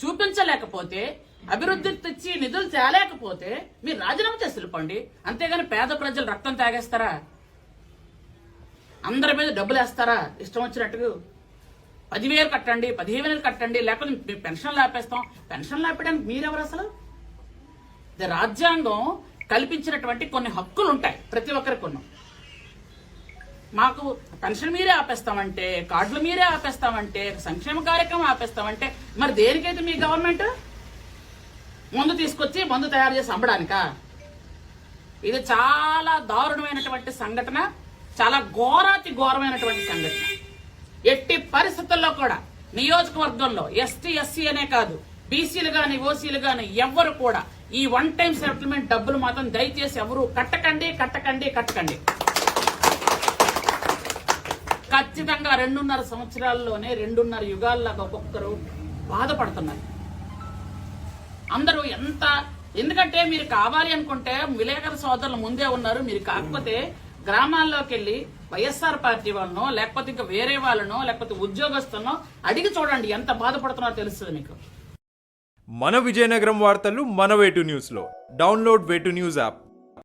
చూపించలేకపోతే అభివృద్ధి తెచ్చి నిధులు తేలేకపోతే మీరు రాజీనామా చేసి వెళ్ళిపోండి అంతేగాని పేద ప్రజలు రక్తం తాగేస్తారా? అందరి మీద డబ్బులు వేస్తారా? ఇష్టం వచ్చినట్టు పదివేలు కట్టండి పదిహేను వేలు కట్టండి లేకపోతే మీ పెన్షన్లు ఆపేస్తాం పెన్షన్లు ఆపేయడానికి మీరెవరు అసలు? రాజ్యాంగం కల్పించినటువంటి కొన్ని హక్కులు ఉంటాయి ప్రతి ఒక్కరికి కొన్ని మాకు పెన్షన్ మీరే ఆపేస్తామంటే కార్డులు మీరే ఆపేస్తామంటే సంక్షేమ కార్యక్రమం ఆపేస్తామంటే మరి దేనికైతే మీ గవర్నమెంట్ మందు తీసుకొచ్చి మందు తయారు చేసి అమ్మడానికా? ఇది చాలా దారుణమైనటువంటి సంఘటన చాలా ఘోరాతి ఘోరమైనటువంటి సంఘటన. ఎట్టి పరిస్థితుల్లో కూడా నియోజకవర్గంలో ఎస్టీ ఎస్సీ అనే కాదు బీసీలు కానీ ఓసీలు కానీ ఎవ్వరు కూడా ఈ వన్ టైం సెటిల్మెంట్ డబ్బులు మాత్రం దయచేసి ఎవరు కట్టకండి కట్టకండి కట్టకండి. ఖచ్చితంగా రెండున్నర సంవత్సరాల్లోనే రెండున్నర యుగాల్లాగా ఒక్కొక్కరు బాధపడుతున్నారు. అందరూ ఎంత ఎందుకంటే మీరు కావాలి అనుకుంటే విలేకరు సోదరులు ముందే ఉన్నారు. మీరు కాకపోతే గ్రామాల్లోకి వెళ్ళి వైఎస్ఆర్ పార్టీ వాళ్ళనో లేకపోతే ఇంకా వేరే వాళ్ళనో లేకపోతే ఉద్యోగస్తునో అడిగి చూడండి ఎంత బాధపడుతున్నారో తెలుస్తుంది మీకు. మన విజయనగరం వార్తలు మన వేటు న్యూస్లో. డౌన్లోడ్ వేటు న్యూస్ యాప్.